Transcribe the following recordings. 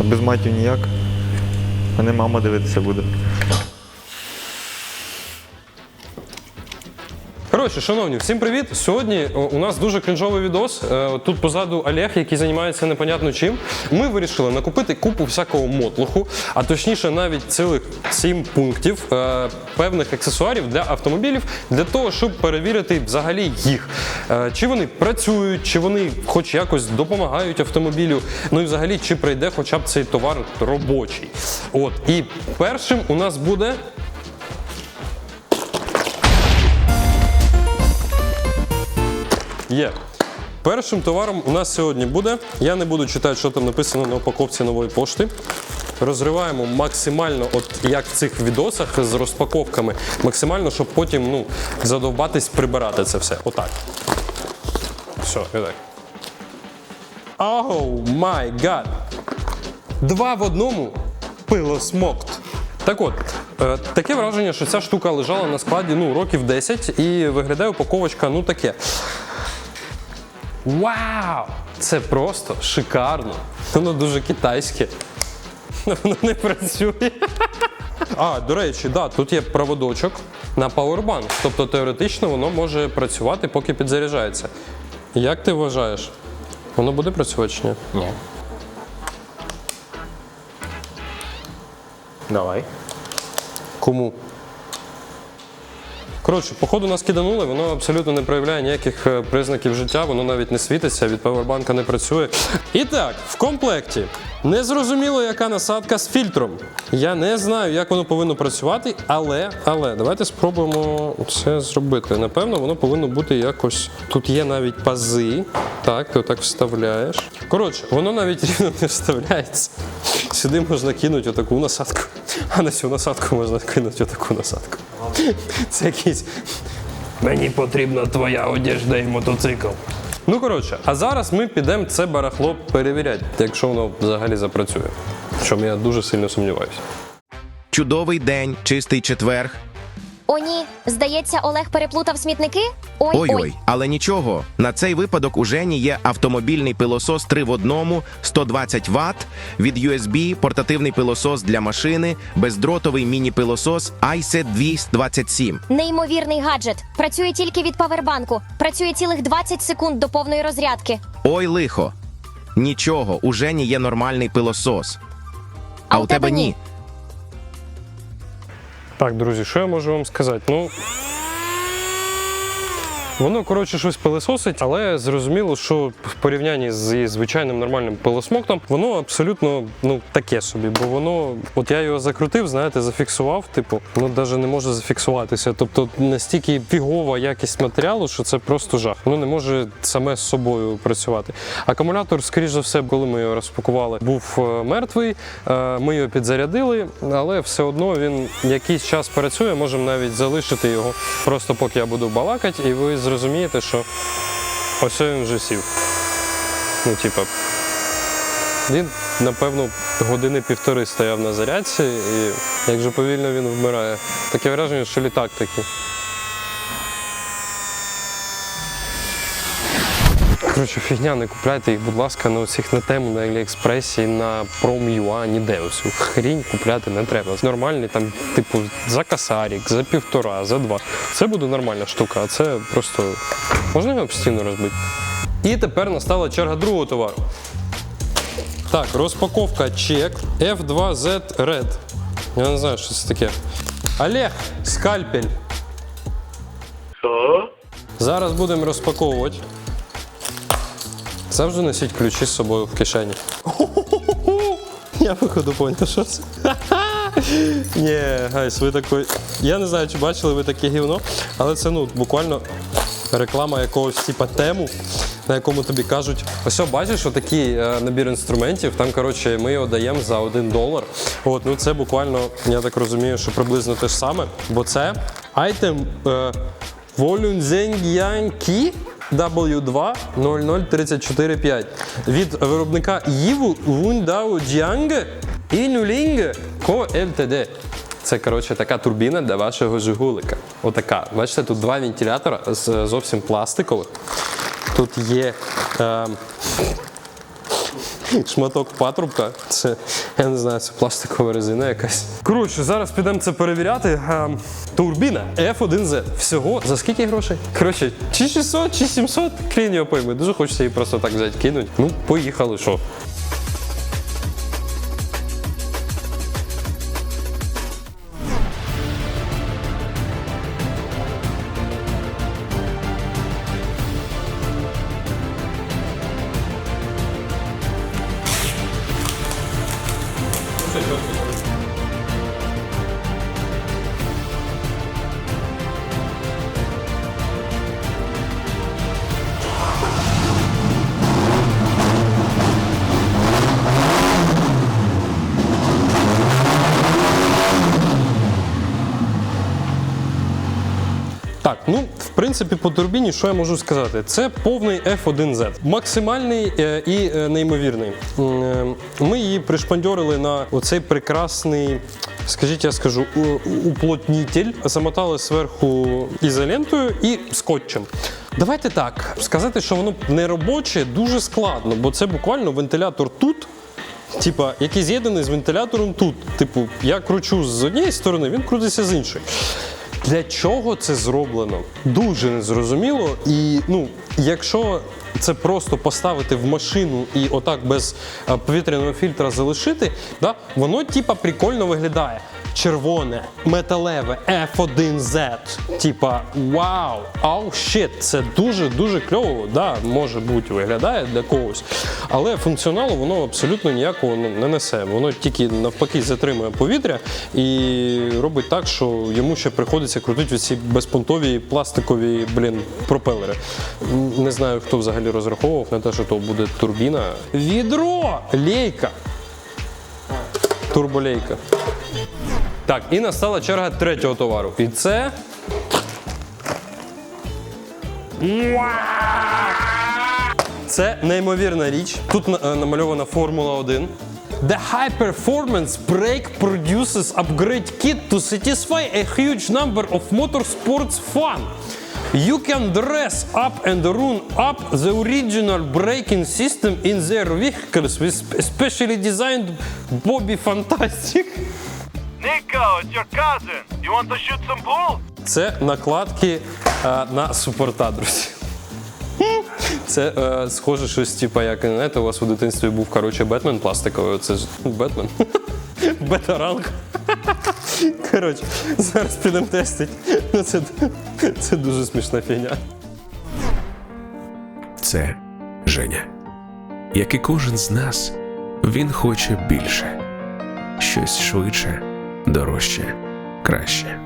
А без матів ніяк. А не мама дивитися буде. Коротше, шановні, всім привіт! Сьогодні у нас дуже крінжовий відос. Е, Тут позаду Олег, який займається непонятно чим. Ми вирішили накупити купу всякого мотлуху, а точніше, навіть цілих сім пунктів е, певних аксесуарів для автомобілів для того, щоб перевірити взагалі їх. Е, Чи вони працюють, чи вони хоч якось допомагають автомобілю. Ну і взагалі, чи прийде хоча б цей товар робочий. От і першим у нас буде. Є. Першим товаром у нас сьогодні буде. Я не буду читати, що там написано на упаковці нової пошти. Розриваємо максимально, от як в цих відосах з розпаковками, максимально, щоб потім ну, задовбатись прибирати це все. Отак. Все, і так. Оу май гад! Два в одному пилосмокт. Так от, е, таке враження, що ця штука лежала на складі ну, років 10 і виглядає упаковочка ну таке. Вау! Це просто шикарно. Воно дуже китайське. Воно не працює. А, до речі, да, тут є проводочок на Powerbank. Тобто теоретично воно може працювати, поки підзаряджається. Як ти вважаєш? Воно буде працювати чи ні? Ні. Давай. Кому? Коротше, походу нас киданули, воно абсолютно не проявляє ніяких е, признаків життя, воно навіть не світиться, від павербанка не працює. І так, в комплекті незрозуміло, яка насадка з фільтром. Я не знаю, як воно повинно працювати, але, але давайте спробуємо це зробити. Напевно, воно повинно бути якось. Тут є навіть пази. Так, ти отак вставляєш. Коротше, воно навіть рівно не вставляється. Сюди можна кинути отаку насадку, а на цю насадку можна кинути отаку насадку. Це якийсь. Мені потрібна твоя одежда і мотоцикл. Ну коротше, а зараз ми підемо це барахло перевіряти, якщо воно взагалі запрацює. В чому я дуже сильно сумніваюся. Чудовий день, чистий четверг. О, ні, здається, Олег переплутав смітники. Ой, Ой-ой, але нічого. На цей випадок у Жені є автомобільний пилосос 3 в одному, 120 Вт, від USB, портативний пилосос для машини, бездротовий міні-пилосос iSet 227. Неймовірний гаджет. Працює тільки від павербанку. Працює цілих 20 секунд до повної розрядки. Ой, лихо. Нічого, у Жені є нормальний пилосос. А, у тебе ні. Так, друзі, що я можу вам сказати? Ну. Воно, коротше, щось пилисосить, але зрозуміло, що в порівнянні з звичайним нормальним пилосмоктом, воно абсолютно ну, таке собі, бо воно, от я його закрутив, знаєте, зафіксував, типу, воно навіть не може зафіксуватися. Тобто настільки фігова якість матеріалу, що це просто жах. Воно не може саме з собою працювати. Акумулятор, скоріш за все, коли ми його розпакували, був е, мертвий. Е, Ми його підзарядили, але все одно він якийсь час працює. Можемо навіть залишити його просто поки я буду балакати, і ви зрозумієте, що ось він вже сів. Ну, типа, він, напевно, години півтори стояв на зарядці, і як же повільно він вмирає. Таке враження, що літак такий. Коротше, фігня, не купляйте їх, будь ласка, на усіх на тему, на Аліекспресі, на Prom.ua, ніде усю хрінь купляти не треба. Нормальний там, типу, за косарік, за півтора, за два. Це буде нормальна штука, а це просто можна його об стіну розбити. І тепер настала черга другого товару. Так, розпаковка чек F2Z Red. Я не знаю, що це таке. Олег, скальпель. Що? Зараз будемо розпаковувати. Завжди носіть ключі з собою в кишені. Я походу поняв, що це. Ні, гайс, ви такий. Я не знаю, чи бачили ви таке гівно, але це ну буквально реклама якогось типа тему, на якому тобі кажуть, ось бачиш, отакий е, набір інструментів. Там, коротше, ми його даємо за 1 долар. От, ну це буквально, я так розумію, що приблизно те ж саме, бо це айтем Волюнзеньянкі W2 00345 від виробника Іву Wundao Jiang і Nuling Co Ltd. Це коротше така турбіна для вашого жигулика. Отака. Бачите, тут два вентилятора з зовсім пластикових. Тут є. Е, шматок патрубка. Це, я не знаю, це пластикова резина якась. Коротше, зараз підемо це перевіряти. Турбіна F1Z. Всього за скільки грошей? Коротше, чи 600, чи 700, крінь його пойми. Дуже хочеться її просто так взяти, кинуть. Ну, поїхали, що. Принципі, по турбіні, що я можу сказати? Це повний F1Z. Максимальний е, і е, неймовірний. Е, Ми її пришпандьорили на оцей прекрасний, скажіть, я скажу, уплотнітель. Замотали зверху ізолентою і скотчем. Давайте так, сказати, що воно не робоче, дуже складно, бо це буквально вентилятор тут. Типа, який з'єднаний з вентилятором тут. Типу, я кручу з однієї сторони, він крутиться з іншої. Для чого це зроблено? Дуже незрозуміло. І ну, якщо це просто поставити в машину і отак без е, повітряного фільтра залишити, да, воно типа прикольно виглядає. Червоне, металеве, F1Z. Типа, вау, ау, щит, це дуже-дуже кльово. Да, може бути, виглядає для когось. Але функціоналу воно абсолютно ніякого ну, не несе. Воно тільки навпаки затримує повітря і робить так, що йому ще приходиться крутити ці безпонтові пластикові блін, пропелери. Не знаю, хто взагалі розраховував на те, що то буде турбіна. Відро! Лейка! Турболейка. Так, і настала черга третього товару. І це. Це неймовірна річ. Тут е, намальована Формула 1. The high performance brake produces upgrade kit to satisfy a huge number of motorsports fun. You can dress up and run up the original braking system in their vehicles with specially designed Bobby Fantastic. Nico, it's your cousin. You want to shoot some pool? Це накладки е, на супорта, друзі. Це е, схоже щось, типу, як знаєте, у вас у дитинстві був коротше Бетмен пластиковий. Це ж Бетмен. Бета-ранг. Коротше, зараз підемо тестити. Ну, Це, це дуже смішна фігня. Це Женя. Як і кожен з нас, він хоче більше, щось швидше, дорожче, краще.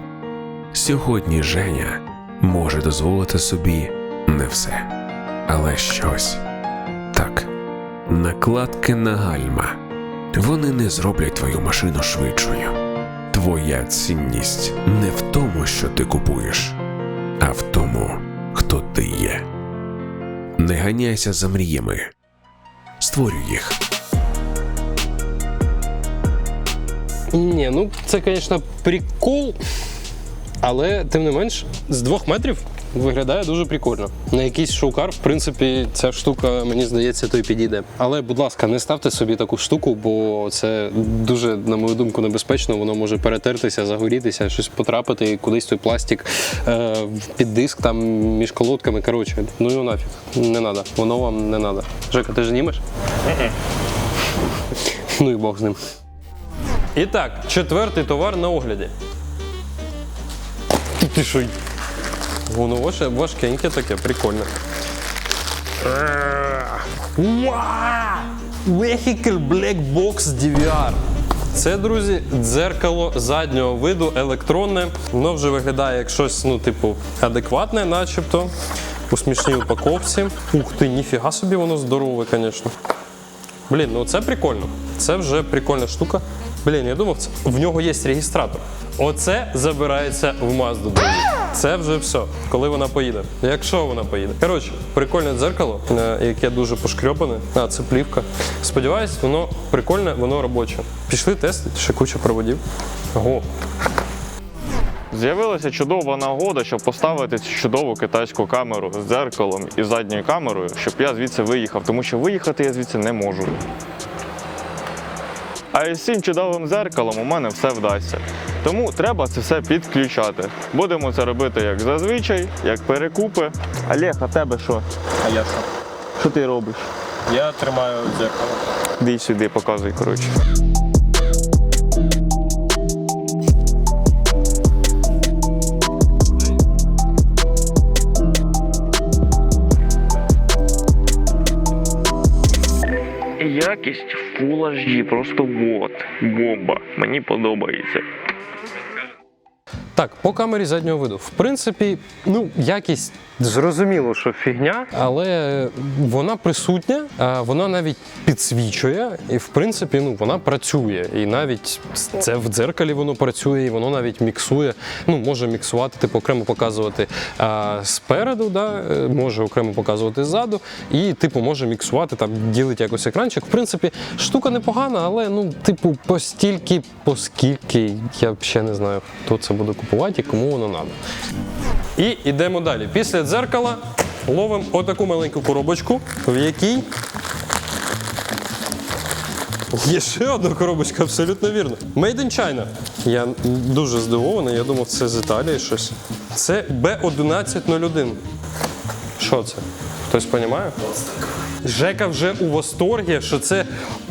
Сьогодні Женя може дозволити собі не все, але щось. Так, накладки на гальма. Вони не зроблять твою машину швидшою. Твоя цінність не в тому, що ти купуєш, а в тому, хто ти є. Не ганяйся за мріями. Створюй їх. Ні, ну це, звісно, прикол, але тим не менш, з двох метрів виглядає дуже прикольно. На якийсь шоукар, в принципі, ця штука, мені здається, то й підійде. Але, будь ласка, не ставте собі таку штуку, бо це дуже, на мою думку, небезпечно. Воно може перетертися, загорітися, щось потрапити, і кудись той пластик е, під диск там між колодками. Коротше, ну його нафіг. Не треба. Воно вам не треба. Жека, ти ж знімеш? ну і Бог з ним. І так, четвертий товар на огляді. Ти, що? Воно ваше важкеньке таке, прикольне. Вау! Vehicle Black Box DVR. Це, друзі, дзеркало заднього виду, електронне. Воно вже виглядає як щось, ну, типу, адекватне, начебто. У смішній упаковці. Ух ти, ніфіга собі, воно здорове, звісно. Блін, ну це прикольно. Це вже прикольна штука. Блін, я думав, це... в нього є реєстратор. Оце забирається в Мазду, друзі. Це вже все, коли вона поїде. Якщо вона поїде. Коротше, прикольне дзеркало, е, яке дуже пошкрьопане. А, це плівка. Сподіваюсь, воно прикольне, воно робоче. Пішли тестити, ще куча проводів. Ого. З'явилася чудова нагода, щоб поставити цю чудову китайську камеру з дзеркалом і задньою камерою, щоб я звідси виїхав, тому що виїхати я звідси не можу. А із цим чудовим зеркалом у мене все вдасться. Тому треба це все підключати. Будемо це робити як зазвичай, як перекупи. Олег, а тебе що? А я що? Що ти робиш? Я тримаю дзеркало. Іди сюди, показуй, коротше. Якість Full HD, просто вот, бомба. Мені подобається. Так, по камері заднього виду. В принципі, ну, якість зрозуміло, що фігня, але вона присутня, вона навіть підсвічує, і в принципі, ну, вона працює. І навіть це в дзеркалі воно працює, і воно навіть міксує. Ну, може міксувати, типу, окремо показувати а, спереду, да, е, може окремо показувати ззаду, і, типу, може міксувати, там, ділить якось екранчик. В принципі, штука непогана, але ну, типу, постільки, поскільки, я ще не знаю, хто це буде купувати і кому воно треба. І йдемо далі. Після дзеркала ловимо отаку маленьку коробочку, в якій Є ще одна коробочка, абсолютно вірно. Made in China. Я дуже здивований, я думав, це з Італії щось. Це B1101. Що це? Хтось розуміє? Жека вже у восторгі, що це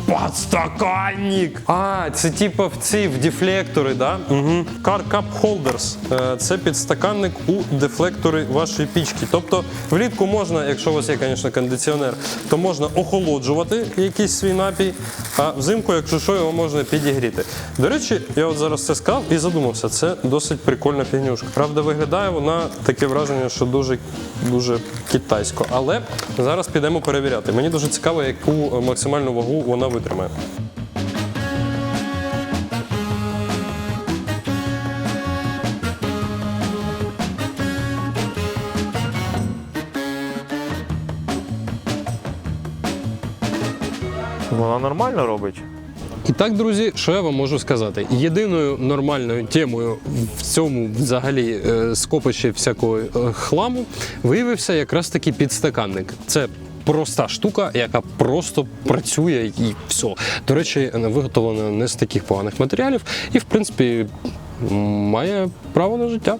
подстаканник. А, це типу в ці в дефлектори, да? Угу. Car Cup Holders. Е, Це підстаканник у дефлектори вашої пічки. Тобто влітку можна, якщо у вас є, звісно, кондиціонер, то можна охолоджувати якийсь свій напій, а взимку, якщо що, його можна підігріти. До речі, я от зараз це сказав і задумався, це досить прикольна фігнюшка. Правда, виглядає вона таке враження, що дуже, дуже китайсько. Але зараз підемо перевіряти. Мені дуже цікаво, яку максимальну вагу вона витримає. Вона нормально робить. І так, друзі, що я вам можу сказати? Єдиною нормальною темою в цьому взагалі е, скопищі всякого е, хламу виявився якраз таки підстаканник. Це проста штука, яка просто працює і все. До речі, виготовлена не з таких поганих матеріалів і, в принципі, має право на життя.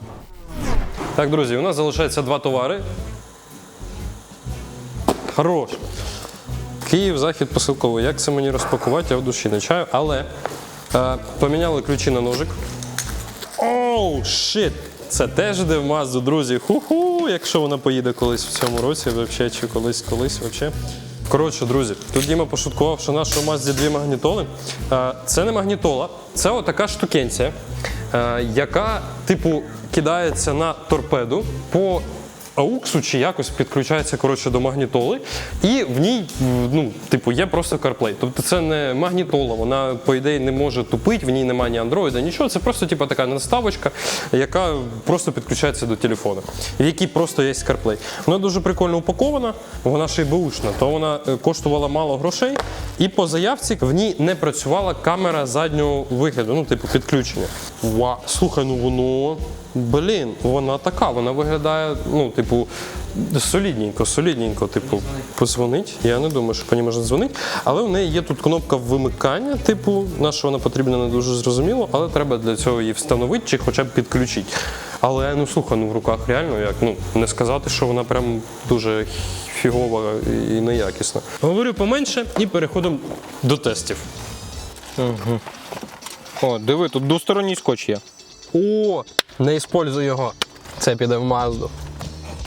Так, друзі, у нас залишається два товари. Хорош. Київ, захід посилковий. Як це мені розпакувати, я в душі не чаю. Але е, поміняли ключі на ножик. Оу, шит! Це теж йде в Мазду, друзі. Ху-ху, якщо вона поїде колись в цьому році, вообще, чи колись, колись, вообще. Коротше, друзі, тут Діма пошуткував, що нашої Мазді дві магнітоли. Е, Це не магнітола, це отака штукенція, е, яка, типу, кидається на торпеду по ауксу чи якось підключається коротше, до магнітоли, і в ній ну, типу, є просто CarPlay. Тобто це не магнітола, вона, по ідеї, не може тупити, в ній немає ні Android, нічого. Це просто типу, така наставочка, яка просто підключається до телефону, в якій просто є CarPlay. Вона дуже прикольно упакована, вона ще й беушна, то вона е, коштувала мало грошей, і по заявці в ній не працювала камера заднього вигляду, ну, типу, підключення. Ва, слухай, ну воно. Блін, вона така, вона виглядає, ну, типу, солідненько, солідненько, типу, позвонить. Я не думаю, що по ній можна дзвонити. Але в неї є тут кнопка вимикання, типу, на що вона потрібна, не дуже зрозуміло, але треба для цього її встановити чи хоча б підключити. Але ну слухай, ну в руках реально як ну не сказати, що вона прям дуже фігова і неякісна. Говорю поменше і переходимо до тестів. О, диви, тут двосторонній скотч є. О, не іспользуй його. Це піде в Мазду.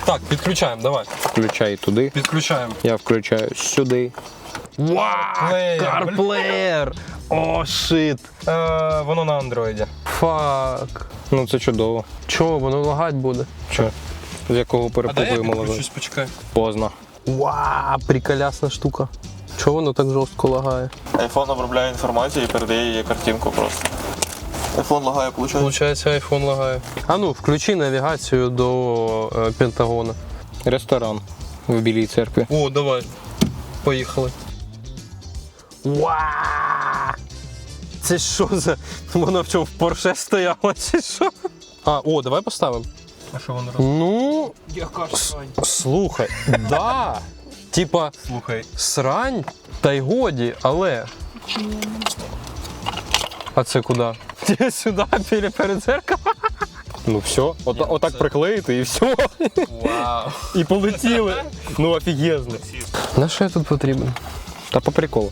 Так, підключаємо, давай. Включай туди. Підключаємо. Я включаю сюди. CarPlayer! О, шит. Е, воно на андроїді. Фак. Ну це чудово. Чого, воно лагать буде? Що? З якого перепугуємо лежать? почекай. Поздно. Вау, приколясна штука. Чого воно так жорстко лагає? iPhone обробляє інформацію і передає її картинку просто. iPhone лагає, виходить. Получається, айфон лагає. А ну, включи навігацію до е, Пентагона. Ресторан в Білій церкві. О, давай. Поїхали. Вау! Це що за. Вона в чому в Порше стояла, чи що? А, о, давай поставимо. А що воно Ну. с- Слухай, да. Типа, Слухай. срань, та й годі, але. А це куди? Сюди, біля перед зеркалом. Ну все, от, отак приклеїти і все. Вау. І полетіли. Ну офігезно. На що я тут потрібен? Та по приколу.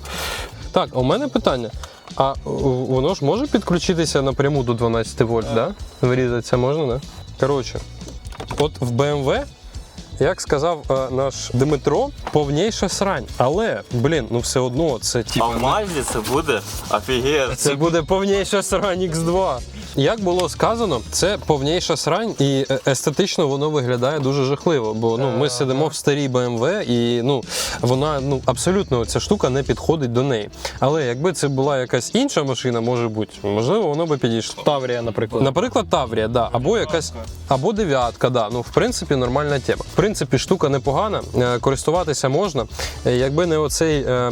Так, а у мене питання. А о, воно ж може підключитися напряму до 12 вольт, да? Вирізатися можна, да? Коротше, от в BMW, як сказав е, наш Дмитро, повніша срань. Але, блін, ну все одно це типу. А в Мазді це буде офігенно. Це буде повніша срань X2. Як було сказано, це повніша срань, і е, естетично воно виглядає дуже жахливо. Бо ну ми сидимо в старій BMW, і ну вона ну абсолютно ця штука не підходить до неї. Але якби це була якась інша машина, може бути, можливо, воно би підійшло. Таврія, наприклад. Наприклад, Таврія, да, або якась, або дев'ятка, да. Ну, в принципі, нормальна тема. В принципі, штука непогана, е, користуватися можна. Е, Якби не оцей е,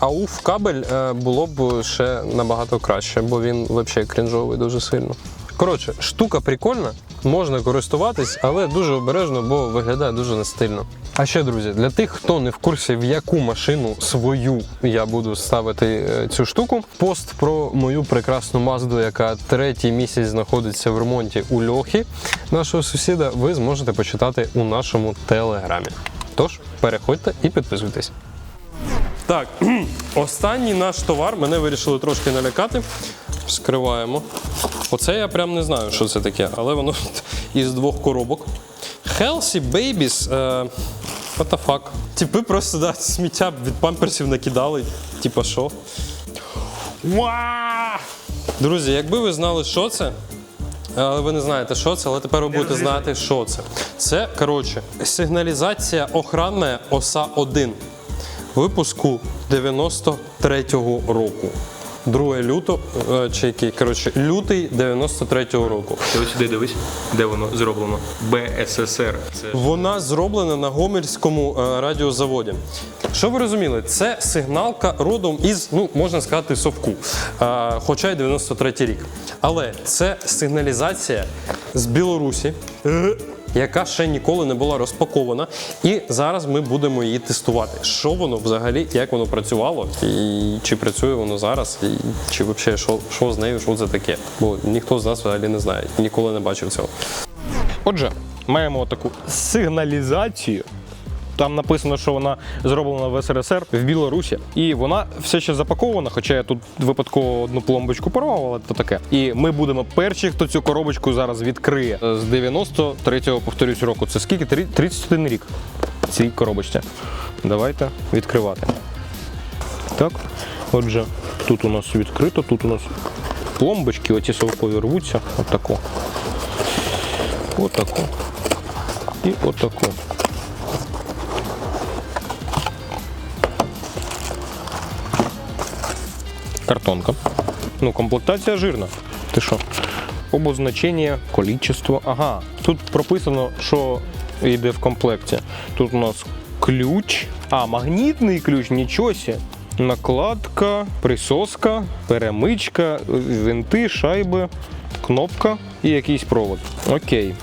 ауф кабель, е, було б ще набагато краще, бо він взагалі крінжовий дуже сильно. Коротше, штука прикольна, можна користуватись, але дуже обережно, бо виглядає дуже нестильно. А ще, друзі, для тих, хто не в курсі, в яку машину свою я буду ставити е, цю штуку, пост про мою прекрасну мазду, яка третій місяць знаходиться в ремонті у льохи нашого сусіда, ви зможете почитати у нашому телеграмі. Тож переходьте і підписуйтесь. Так, останній наш товар мене вирішили трошки налякати. Скриваємо. Оце я прям не знаю, що це таке, але воно із двох коробок. Healthy Babies. Е, what the fuck? Типи просто да, сміття від памперсів накидали. Типа що? Уа! Друзі, якби ви знали, що це, але ви не знаєте, що це, але тепер ви будете знати, що це. Це, коротше, сигналізація охранна оса 1 випуску 93-го року. 2 лютого, е, чи який, коротше, лютий 93-го року. Ти ось сюди дивись, де воно зроблено. БССР. Це Вона зроблена на Гомельському е, радіозаводі. Що ви розуміли? Це сигналка родом із, ну можна сказати, совку, е, хоча й 93 рік. Але це сигналізація з Білорусі. Яка ще ніколи не була розпакована, і зараз ми будемо її тестувати. Що воно взагалі, як воно працювало, і чи працює воно зараз, і чи взагалі що, що з нею, що це таке? Бо ніхто з нас взагалі не знає, ніколи не бачив цього. Отже, маємо таку сигналізацію. Там написано, що вона зроблена в СРСР в Білорусі, і вона все ще запакована. Хоча я тут випадково одну пломбочку порвав, але то таке. І ми будемо перші, хто цю коробочку зараз відкриє з 93-го, повторюсь, року. Це скільки? 31 рік цій коробочці. Давайте відкривати. Так, отже, тут у нас відкрито, тут у нас пломбочки, оці совкові рвуться. Отако. Отако. І отако. Картонка. Ну, комплектація жирна. Ти що? Обозначення, количество. Ага. Тут прописано, що йде в комплекті. Тут у нас ключ. А, магнітний ключ, нічого сі. Накладка, присоска, перемичка, винти, шайби, кнопка і якийсь провод. Окей.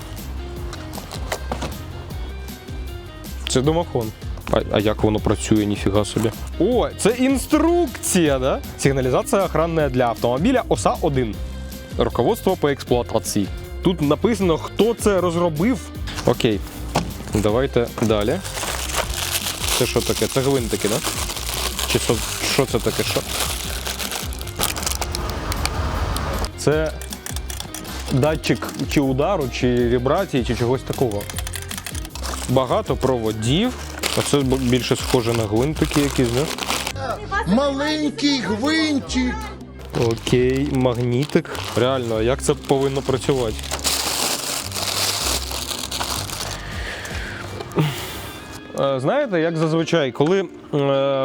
Це домофон. А, а як воно працює, ніфіга собі. О, це інструкція, да? Сигналізація охранна для автомобіля ОСА 1. Руководство по експлуатації. Тут написано, хто це розробив. Окей. Давайте далі. Це що таке? Це гвинтики, да? Чи що, що це таке? Що? Це датчик чи удару, чи вібрації, чи чогось такого. Багато проводів. Оце б- більше схоже на гвинтики якісь, да? Маленький гвинтик. Окей, магнітик. Реально, а як це повинно працювати? Е, Знаєте, як зазвичай, коли е,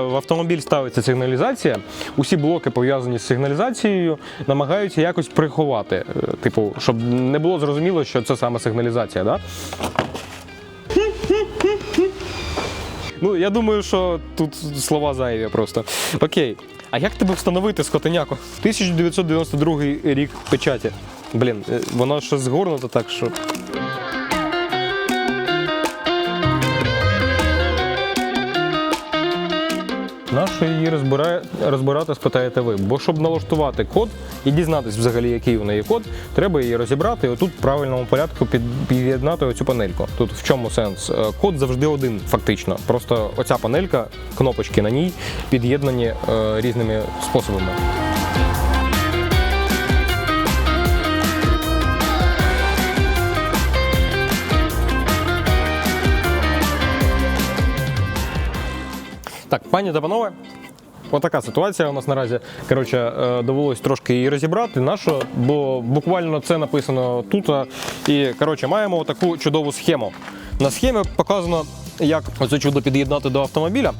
в автомобіль ставиться сигналізація, усі блоки пов'язані з сигналізацією намагаються якось приховати. Е, Типу, щоб не було зрозуміло, що це саме сигналізація, да? Ну, я думаю, що тут слова зайві просто. Окей. А як тебе встановити скотиняку? 1992 рік печаті. Блін, е, воно ще згорнуто так, що. Наш що її розбирає, розбирати спитаєте ви. Бо щоб налаштувати код і дізнатись взагалі, який у неї код, треба її розібрати і отут в правильному порядку під, під'єднати оцю панельку. Тут в чому сенс? Е, Код завжди один, фактично. Просто оця панелька, кнопочки на ній під'єднані е, різними способами. Так, пані та панове, отака ситуація у нас наразі. Коротше, е, довелось трошки її розібрати. Нащо? Бо буквально це написано тут. І коротше, маємо таку чудову схему. На схемі показано, як оце чудо під'єднати до автомобіля.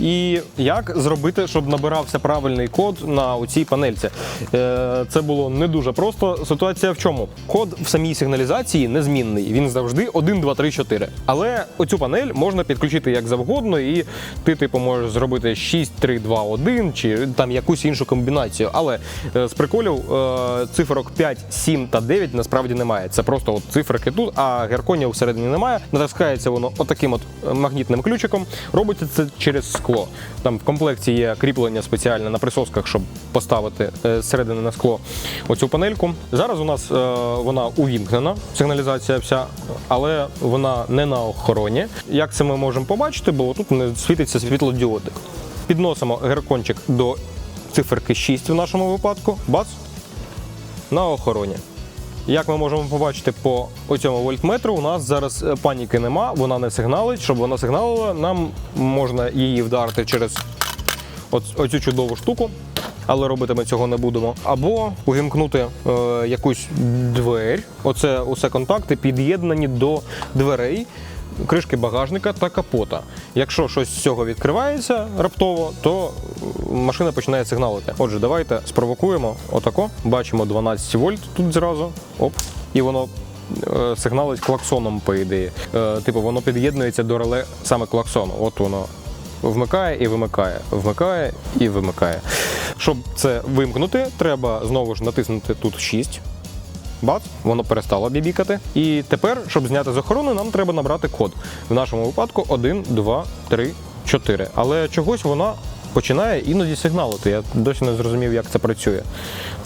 І як зробити, щоб набирався правильний код на цій панельці. Е, Це було не дуже просто. Ситуація в чому? Код в самій сигналізації незмінний. Він завжди 1, 2, 3, 4. Але оцю панель можна підключити як завгодно, і ти, типу, можеш зробити 6, 3, 2, 1 чи там якусь іншу комбінацію. Але е, з приколів е, цифрок 5, 7 та 9 насправді немає. Це просто от циферки тут, а герконів всередині немає. Натискається воно отаким от магнітним ключиком. Робиться це через скло. Там в комплекті є кріплення спеціальне на присосках, щоб поставити е, зсередини на скло оцю панельку. Зараз у нас е, вона увімкнена, сигналізація вся, але вона не на охороні. Як це ми можемо побачити, бо тут не світиться світлодіодик. Підносимо геркончик до циферки 6 в нашому випадку. Бац! На охороні. Як ми можемо побачити по цьому вольтметру, у нас зараз е, паніки нема, вона не сигналить. Щоб вона сигналила, нам можна її вдарити через оцю чудову штуку, але робити ми цього не будемо. Або увімкнути е, якусь двері. Оце усе контакти під'єднані до дверей. Кришки багажника та капота. Якщо щось з цього відкривається раптово, то е, машина починає сигналити. Отже, давайте спровокуємо отако. Бачимо 12 вольт тут зразу. Оп. І воно е, сигналить клаксоном, по ідеї. Е, типу, воно під'єднується до реле саме клаксону. От воно вмикає і вимикає, вмикає і вимикає. Щоб це вимкнути, треба знову ж натиснути тут 6. Бац, воно перестало бібікати. І тепер, щоб зняти з охорони, нам треба набрати код. В нашому випадку 1, 2, 3, 4. Але чогось вона починає іноді сигналити. Я досі не зрозумів, як це працює.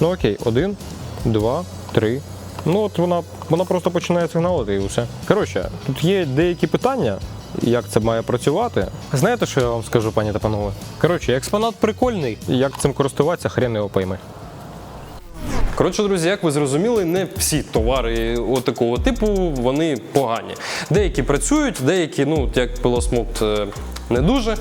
Ну окей, 1, 2, 3. Ну от вона, вона просто починає сигналити і все. Коротше, тут є деякі питання. Як це має працювати? Знаєте, що я вам скажу, пані та панове? Коротше, експонат прикольний, як цим користуватися, хрен його пойми. Коротше, друзі, як ви зрозуміли, не всі товари такого типу вони погані. Деякі працюють, деякі, ну, як пилосмокт, е, не дуже.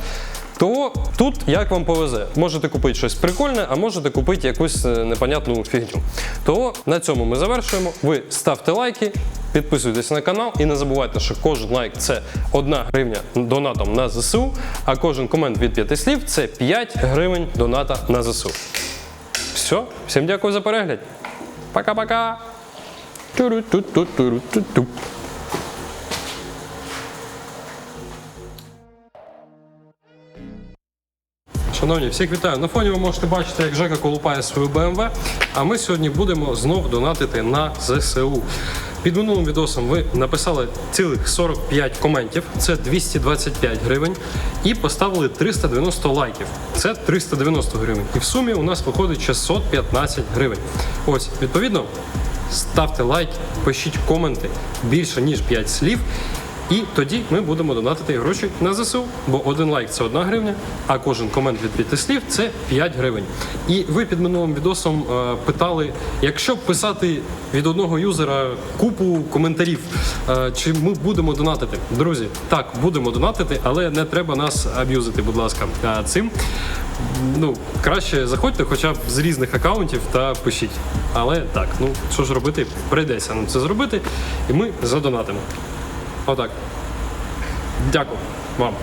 То тут як вам повезе, можете купити щось прикольне, а можете купити якусь е, непонятну фігню. То на цьому ми завершуємо. Ви ставте лайки, підписуйтесь на канал і не забувайте, що кожен лайк це 1 гривня донатом на ЗСУ, а кожен комент від 5 слів це 5 гривень доната на ЗСУ. Все, всім дякую за перегляд. Пока-пока. Шановні, всіх вітаю. На фоні ви можете бачити, як Жека колупає свою БМВ. а ми сьогодні будемо знов донатити на ЗСУ. Під минулим відосом ви написали цілих 45 коментів, це 225 гривень, і поставили 390 лайків. Це 390 гривень. І в сумі у нас виходить 615 гривень. Ось, відповідно, ставте лайк, пишіть коменти більше ніж 5 слів. І тоді ми будемо донатити гроші на ЗСУ, бо один лайк це одна гривня, а кожен комент від п'яти слів це 5 гривень. І ви під минулим відосом е, питали, якщо писати від одного юзера купу коментарів, е, чи ми будемо донатити? Друзі, так, будемо донатити, але не треба нас аб'юзити, будь ласка, е, цим. Ну, краще заходьте хоча б з різних акаунтів та пишіть. Але так, ну що ж робити, прийдеться нам це зробити, і ми задонатимо. Отак. Дякую вам.